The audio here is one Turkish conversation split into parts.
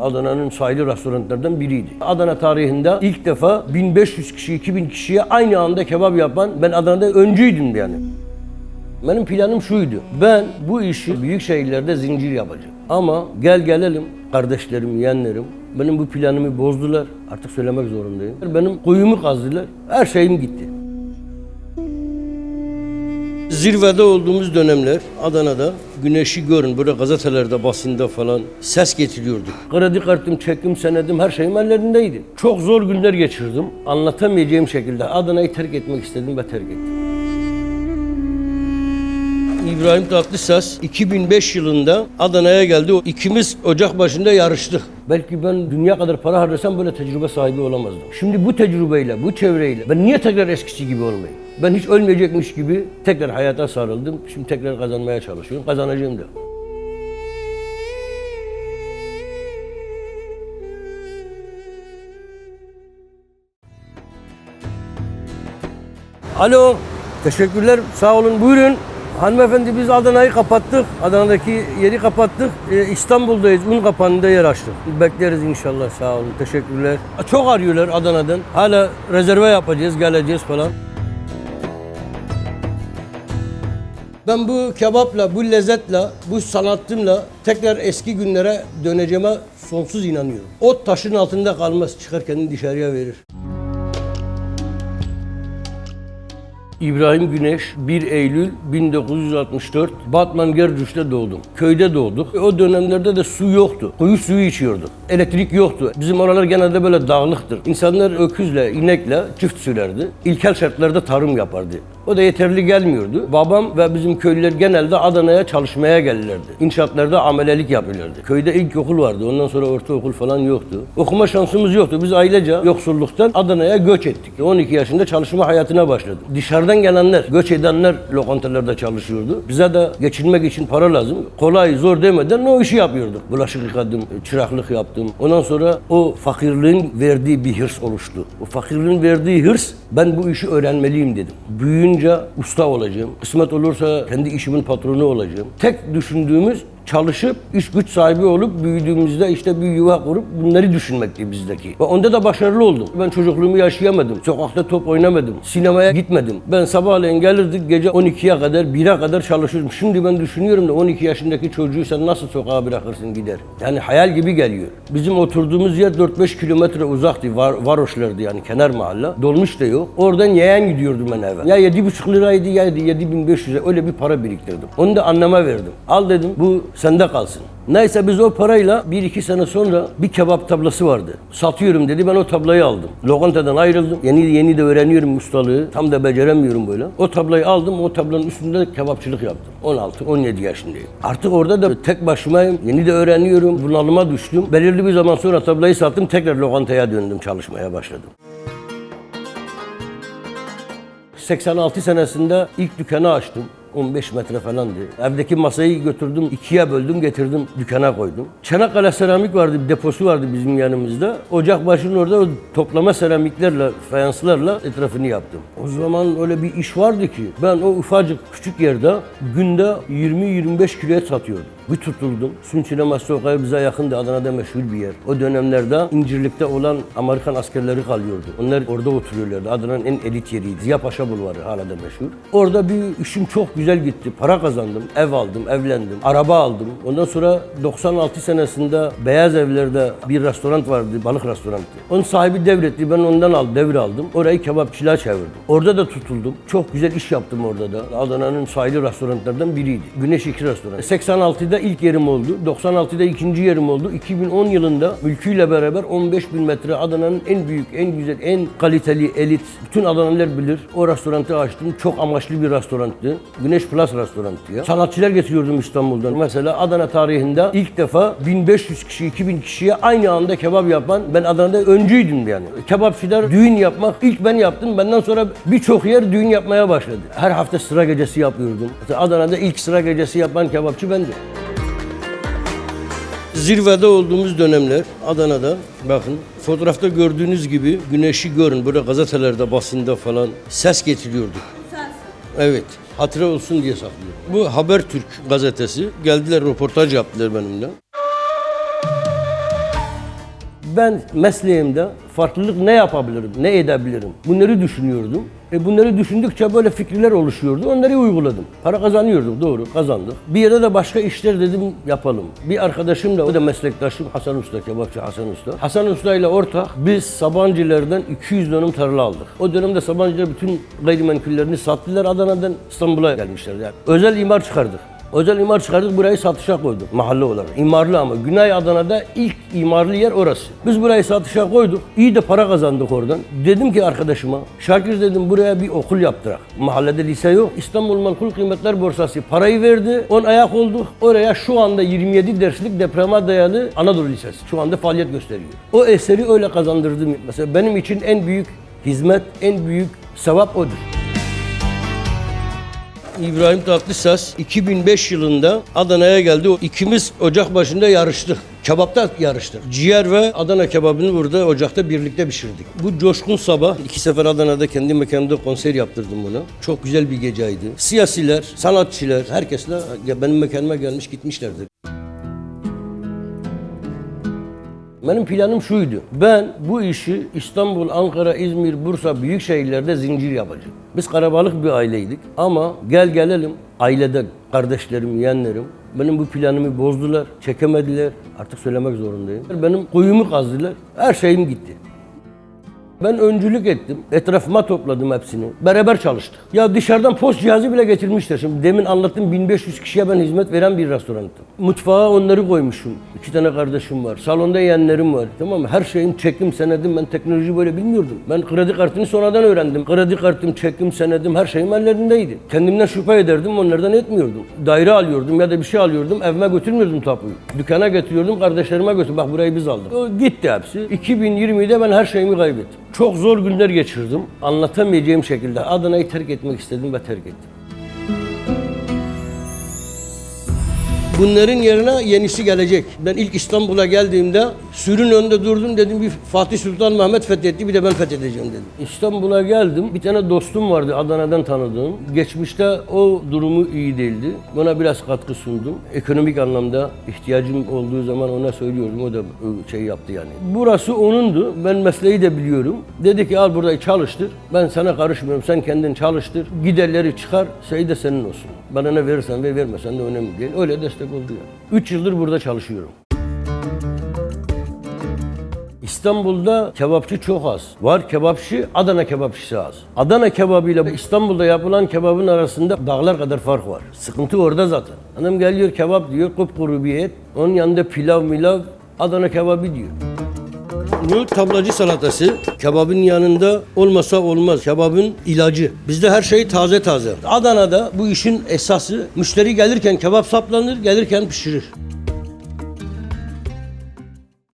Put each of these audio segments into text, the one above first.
Adana'nın sayılı restoranlardan biriydi. Adana tarihinde ilk defa 1500 kişi, 2000 kişiye aynı anda kebap yapan ben Adana'da öncüydüm yani. Benim planım şuydu. Ben bu işi büyük şehirlerde zincir yapacağım. Ama gel gelelim kardeşlerim, yeğenlerim benim bu planımı bozdular. Artık söylemek zorundayım. Benim kuyumu kazdılar. Her şeyim gitti. Zirvede olduğumuz dönemler Adana'da güneşi görün böyle gazetelerde basında falan ses getiriyorduk. Kredi kartım, çekim, senedim her şeyim ellerindeydi. Çok zor günler geçirdim. Anlatamayacağım şekilde Adana'yı terk etmek istedim ve terk ettim. İbrahim Tatlıses 2005 yılında Adana'ya geldi. İkimiz ocak başında yarıştık. Belki ben dünya kadar para harcasam böyle tecrübe sahibi olamazdım. Şimdi bu tecrübeyle, bu çevreyle ben niye tekrar eskisi gibi olmayayım? Ben hiç ölmeyecekmiş gibi tekrar hayata sarıldım. Şimdi tekrar kazanmaya çalışıyorum. Kazanacağım da. Alo, teşekkürler, sağ olun, buyurun. Hanımefendi biz Adana'yı kapattık, Adana'daki yeri kapattık. Ee, İstanbul'dayız, un kapanında yer açtık. Bekleriz inşallah, sağ olun, teşekkürler. Çok arıyorlar Adana'dan, hala rezerve yapacağız, geleceğiz falan. Ben bu kebapla, bu lezzetle, bu sanatımla tekrar eski günlere döneceğime sonsuz inanıyorum. Ot taşın altında kalmaz, çıkar dışarıya verir. İbrahim Güneş 1 Eylül 1964 Batman Gercüş'te doğdum. Köyde doğduk. O dönemlerde de su yoktu. Kuyu suyu içiyorduk. Elektrik yoktu. Bizim oralar genelde böyle dağlıktır. İnsanlar öküzle, inekle çift sürerdi. İlkel şartlarda tarım yapardı. O da yeterli gelmiyordu. Babam ve bizim köylüler genelde Adana'ya çalışmaya gelirlerdi. İnşaatlarda amelelik yapıyorlardı. Köyde ilkokul vardı. Ondan sonra ortaokul falan yoktu. Okuma şansımız yoktu. Biz ailece yoksulluktan Adana'ya göç ettik. 12 yaşında çalışma hayatına başladık. Dışarıdan gelenler, göç edenler lokantalarda çalışıyordu. Bize de geçinmek için para lazım. Kolay, zor demeden o işi yapıyorduk. Bulaşık yıkadım, çıraklık yaptım. Ondan sonra o fakirliğin verdiği bir hırs oluştu. O fakirliğin verdiği hırs ben bu işi öğrenmeliyim dedim. Büyüyünce usta olacağım. Kısmet olursa kendi işimin patronu olacağım. Tek düşündüğümüz çalışıp iş güç sahibi olup büyüdüğümüzde işte bir yuva kurup bunları düşünmekti bizdeki. Ve onda da başarılı oldum. Ben çocukluğumu yaşayamadım. Sokakta top oynamadım. Sinemaya gitmedim. Ben sabahleyin gelirdik gece 12'ye kadar 1'e kadar çalışırdım. Şimdi ben düşünüyorum da 12 yaşındaki çocuğu sen nasıl sokağa bırakırsın gider. Yani hayal gibi geliyor. Bizim oturduğumuz yer 4-5 kilometre uzaktı. Var, varoşlardı yani kenar mahalle. Dolmuş da yok. Oradan yayan gidiyordum ben eve. Ya 7,5 liraydı ya 7500 lira. Öyle bir para biriktirdim. Onu da anneme verdim. Al dedim bu sende kalsın. Neyse biz o parayla bir iki sene sonra bir kebap tablası vardı. Satıyorum dedi ben o tablayı aldım. Lokantadan ayrıldım. Yeni yeni de öğreniyorum ustalığı. Tam da beceremiyorum böyle. O tablayı aldım. O tablanın üstünde kebapçılık yaptım. 16-17 yaşındayım. Artık orada da tek başımayım. Yeni de öğreniyorum. Bunalıma düştüm. Belirli bir zaman sonra tablayı sattım. Tekrar lokantaya döndüm. Çalışmaya başladım. 86 senesinde ilk dükkanı açtım. 15 metre falandı. Evdeki masayı götürdüm, ikiye böldüm, getirdim, dükkana koydum. Çanakkale seramik vardı, bir deposu vardı bizim yanımızda. Ocak başının orada toplama seramiklerle, fayanslarla etrafını yaptım. O zaman öyle bir iş vardı ki ben o ufacık küçük yerde günde 20-25 kilo et satıyordum. Bir tutuldum. Sun sineması sokağı bize yakındı. Adana'da meşhur bir yer. O dönemlerde İncirlik'te olan Amerikan askerleri kalıyordu. Onlar orada oturuyorlardı. Adana'nın en elit yeriydi. Ziya Paşa Bulvarı hala da meşhur. Orada bir işim çok güzel gitti. Para kazandım. Ev aldım, evlendim. Araba aldım. Ondan sonra 96 senesinde Beyaz Evler'de bir restoran vardı. Balık restoranı. Onun sahibi devretti. Ben ondan aldım, devir aldım. Orayı kebapçılığa çevirdim. Orada da tutuldum. Çok güzel iş yaptım orada da. Adana'nın sayılı restoranlardan biriydi. Güneş 2 restoran. 86'da ilk yerim oldu. 96'da ikinci yerim oldu. 2010 yılında ülküyle beraber 15 bin metre Adana'nın en büyük, en güzel, en kaliteli, elit. Bütün Adanalılar bilir. O restoranı açtım. Çok amaçlı bir restoranttı. Güneş Plus restoranı ya. Sanatçılar getiriyordum İstanbul'dan. Mesela Adana tarihinde ilk defa 1500 kişi, 2000 kişiye aynı anda kebap yapan ben Adana'da öncüydüm yani. Kebapçılar düğün yapmak ilk ben yaptım. Benden sonra birçok yer düğün yapmaya başladı. Her hafta sıra gecesi yapıyordum. Mesela Adana'da ilk sıra gecesi yapan kebapçı bendim. Zirvede olduğumuz dönemler Adana'da bakın fotoğrafta gördüğünüz gibi güneşi görün böyle gazetelerde basında falan ses getiriyorduk. Evet. Hatıra olsun diye saklıyorum. Bu Habertürk gazetesi. Geldiler röportaj yaptılar benimle. Ben mesleğimde farklılık ne yapabilirim, ne edebilirim? Bunları düşünüyordum. E bunları düşündükçe böyle fikirler oluşuyordu. Onları uyguladım. Para kazanıyorduk doğru kazandık. Bir yere de başka işler dedim yapalım. Bir arkadaşım da o da meslektaşım Hasan Usta, kebapçı Hasan Usta. Hasan Usta ile ortak biz Sabancılardan 200 dönüm tarla aldık. O dönemde Sabancılar bütün gayrimenkullerini sattılar. Adana'dan İstanbul'a gelmişler. Yani özel imar çıkardık. Özel imar çıkardık burayı satışa koyduk mahalle olarak. İmarlı ama Güney Adana'da ilk imarlı yer orası. Biz burayı satışa koyduk. İyi de para kazandık oradan. Dedim ki arkadaşıma Şakir dedim buraya bir okul yaptırak. Mahallede lise yok. İstanbul Menkul Kıymetler Borsası parayı verdi. On ayak olduk. Oraya şu anda 27 derslik depreme dayalı Anadolu Lisesi. Şu anda faaliyet gösteriyor. O eseri öyle kazandırdım. Mesela benim için en büyük hizmet, en büyük sevap odur. İbrahim Tatlıses 2005 yılında Adana'ya geldi. İkimiz ocak başında yarıştık. Kebapta yarıştık. Ciğer ve Adana kebabını burada ocakta birlikte pişirdik. Bu coşkun sabah iki sefer Adana'da kendi mekanımda konser yaptırdım bunu. Çok güzel bir geceydi. Siyasiler, sanatçılar, herkesle benim mekanıma gelmiş gitmişlerdi. Benim planım şuydu. Ben bu işi İstanbul, Ankara, İzmir, Bursa büyük şehirlerde zincir yapacağım. Biz karabalık bir aileydik ama gel gelelim aileden kardeşlerim, yeğenlerim benim bu planımı bozdular, çekemediler. Artık söylemek zorundayım. Benim kuyumu kazdılar. Her şeyim gitti. Ben öncülük ettim. Etrafıma topladım hepsini. Beraber çalıştık. Ya dışarıdan post cihazı bile getirmişler. Şimdi demin anlattım 1500 kişiye ben hizmet veren bir restorandım. Mutfağa onları koymuşum. İki tane kardeşim var. Salonda yeğenlerim var. Tamam mı? Her şeyim çekim senedim. Ben teknoloji böyle bilmiyordum. Ben kredi kartını sonradan öğrendim. Kredi kartım, çekim senedim her şeyim ellerindeydi. Kendimden şüphe ederdim. Onlardan etmiyordum. Daire alıyordum ya da bir şey alıyordum. Evime götürmüyordum tapuyu. Dükkana getiriyordum. Kardeşlerime götür. Bak burayı biz aldık. O gitti hepsi. 2020'de ben her şeyimi kaybettim. Çok zor günler geçirdim. Anlatamayacağım şekilde Adana'yı terk etmek istedim ve terk ettim. Bunların yerine yenisi gelecek. Ben ilk İstanbul'a geldiğimde sürün önünde durdum dedim bir Fatih Sultan Mehmet fethetti bir de ben fethedeceğim dedim. İstanbul'a geldim. Bir tane dostum vardı Adana'dan tanıdığım. Geçmişte o durumu iyi değildi. Ona biraz katkı sundum. Ekonomik anlamda ihtiyacım olduğu zaman ona söylüyordum. O da şey yaptı yani. Burası onundu. Ben mesleği de biliyorum. Dedi ki al burayı çalıştır. Ben sana karışmıyorum. Sen kendin çalıştır. Giderleri çıkar. Şey de senin olsun. Bana ne verirsen ve vermesen de önemli değil. Öyle destek oldu yani. 3 yıldır burada çalışıyorum. İstanbul'da kebapçı çok az. Var kebapçı, Adana kebapçısı az. Adana kebabıyla İstanbul'da yapılan kebabın arasında dağlar kadar fark var. Sıkıntı orada zaten. Adam geliyor kebap diyor, kupkuru bir et. Onun yanında pilav milav, Adana kebabı diyor. Bu tablacı salatası kebabın yanında olmasa olmaz. Kebabın ilacı. Bizde her şey taze taze. Adana'da bu işin esası müşteri gelirken kebap saplanır, gelirken pişirir.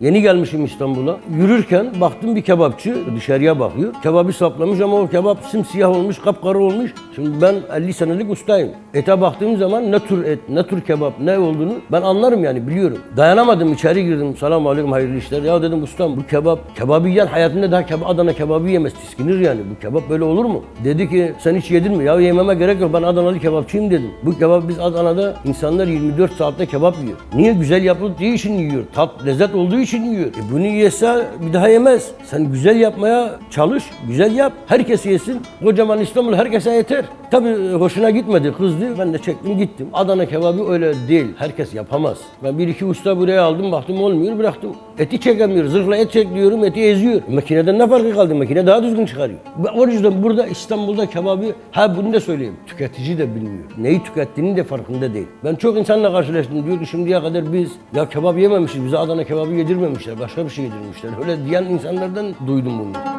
Yeni gelmişim İstanbul'a. Yürürken baktım bir kebapçı dışarıya bakıyor. Kebabı saplamış ama o kebap simsiyah olmuş, kapkara olmuş. Şimdi ben 50 senelik ustayım. Ete baktığım zaman ne tür et, ne tür kebap, ne olduğunu ben anlarım yani biliyorum. Dayanamadım içeri girdim. Selamun aleyküm hayırlı işler. Ya dedim ustam bu kebap, kebabı yiyen hayatında daha kebap, Adana kebabı yemez. Tiskinir yani. Bu kebap böyle olur mu? Dedi ki sen hiç yedin mi? Ya yememe gerek yok ben Adanalı kebapçıyım dedim. Bu kebap biz Adana'da insanlar 24 saatte kebap yiyor. Niye? Güzel yapıldığı için yiyor. Tat, lezzet olduğu için yiyor. E bunu yese bir daha yemez. Sen güzel yapmaya çalış, güzel yap. Herkes yesin. Kocaman İstanbul herkese yeter. Tabii hoşuna gitmedi, kızdı. Ben de çektim gittim. Adana kebabı öyle değil. Herkes yapamaz. Ben bir iki usta buraya aldım, baktım olmuyor, bıraktım. Eti çekemiyor. Zırhla et çekliyorum, eti eziyor. Makineden ne farkı kaldı? Makine daha düzgün çıkarıyor. O yüzden burada İstanbul'da kebabı, ha bunu da söyleyeyim. Tüketici de bilmiyor. Neyi tükettiğinin de farkında değil. Ben çok insanla karşılaştım. Diyor ki şimdiye kadar biz ya kebap yememişiz. Bize Adana kebabı yedirmemişler. Başka bir şey yedirmişler. Öyle diyen insanlardan duydum bunu.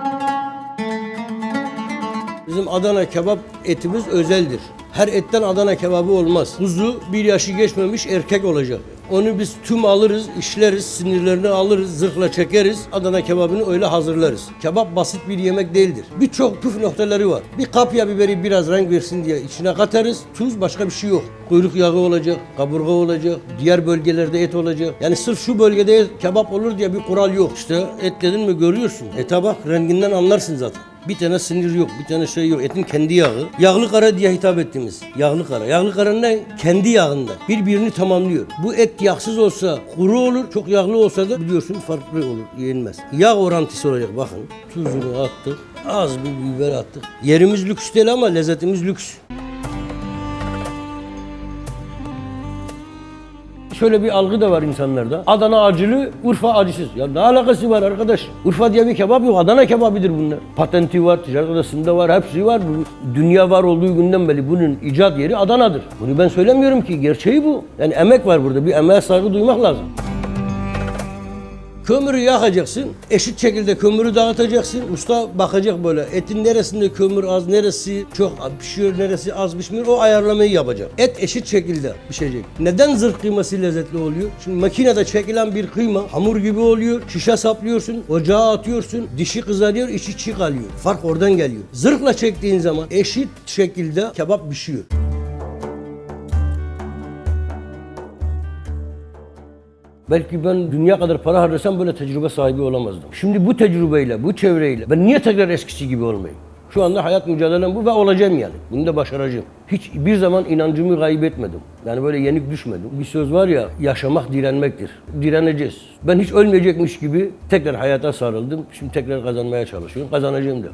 Bizim Adana kebap etimiz özeldir. Her etten Adana kebabı olmaz. Kuzu bir yaşı geçmemiş erkek olacak. Onu biz tüm alırız, işleriz, sinirlerini alırız, zırhla çekeriz. Adana kebabını öyle hazırlarız. Kebap basit bir yemek değildir. Birçok püf noktaları var. Bir kapya biberi biraz renk versin diye içine katarız. Tuz başka bir şey yok. Kuyruk yağı olacak, kaburga olacak, diğer bölgelerde et olacak. Yani sırf şu bölgede et, kebap olur diye bir kural yok. İşte et dedin mi görüyorsun. Ete bak renginden anlarsın zaten. Bir tane sinir yok, bir tane şey yok. Etin kendi yağı. Yağlı kara diye hitap ettiğimiz. Yağlı kara. Yağlı kara ne? Kendi yağında. Birbirini tamamlıyor. Bu et yağsız olsa kuru olur. Çok yağlı olsa da biliyorsun farklı olur. Yenmez. Yağ orantısı olacak bakın. Tuzunu attık. Az bir biber attık. Yerimiz lüks değil ama lezzetimiz lüks. Şöyle bir algı da var insanlarda. Adana acılı, Urfa acısız. Ya ne alakası var arkadaş? Urfa diye bir kebap yok. Adana kebabıdır bunlar. Patenti var, ticaret odasında var, hepsi var. Dünya var olduğu günden beri bunun icat yeri Adana'dır. Bunu ben söylemiyorum ki. Gerçeği bu. Yani emek var burada. Bir emeğe saygı duymak lazım. Kömürü yakacaksın, eşit şekilde kömürü dağıtacaksın. Usta bakacak böyle etin neresinde kömür az, neresi çok pişiyor, neresi az pişmiyor o ayarlamayı yapacak. Et eşit şekilde pişecek. Neden zırh kıyması lezzetli oluyor? Şimdi makinede çekilen bir kıyma hamur gibi oluyor. Şişe saplıyorsun, ocağa atıyorsun, dişi kızarıyor, içi çiğ kalıyor. Fark oradan geliyor. Zırhla çektiğin zaman eşit şekilde kebap pişiyor. Belki ben dünya kadar para harcasam böyle tecrübe sahibi olamazdım. Şimdi bu tecrübeyle, bu çevreyle ben niye tekrar eskisi gibi olmayayım? Şu anda hayat mücadelem bu ve olacağım yani. Bunu da başaracağım. Hiç bir zaman inancımı kaybetmedim. Yani böyle yenik düşmedim. Bir söz var ya, yaşamak direnmektir. Direneceğiz. Ben hiç ölmeyecekmiş gibi tekrar hayata sarıldım. Şimdi tekrar kazanmaya çalışıyorum. Kazanacağım da.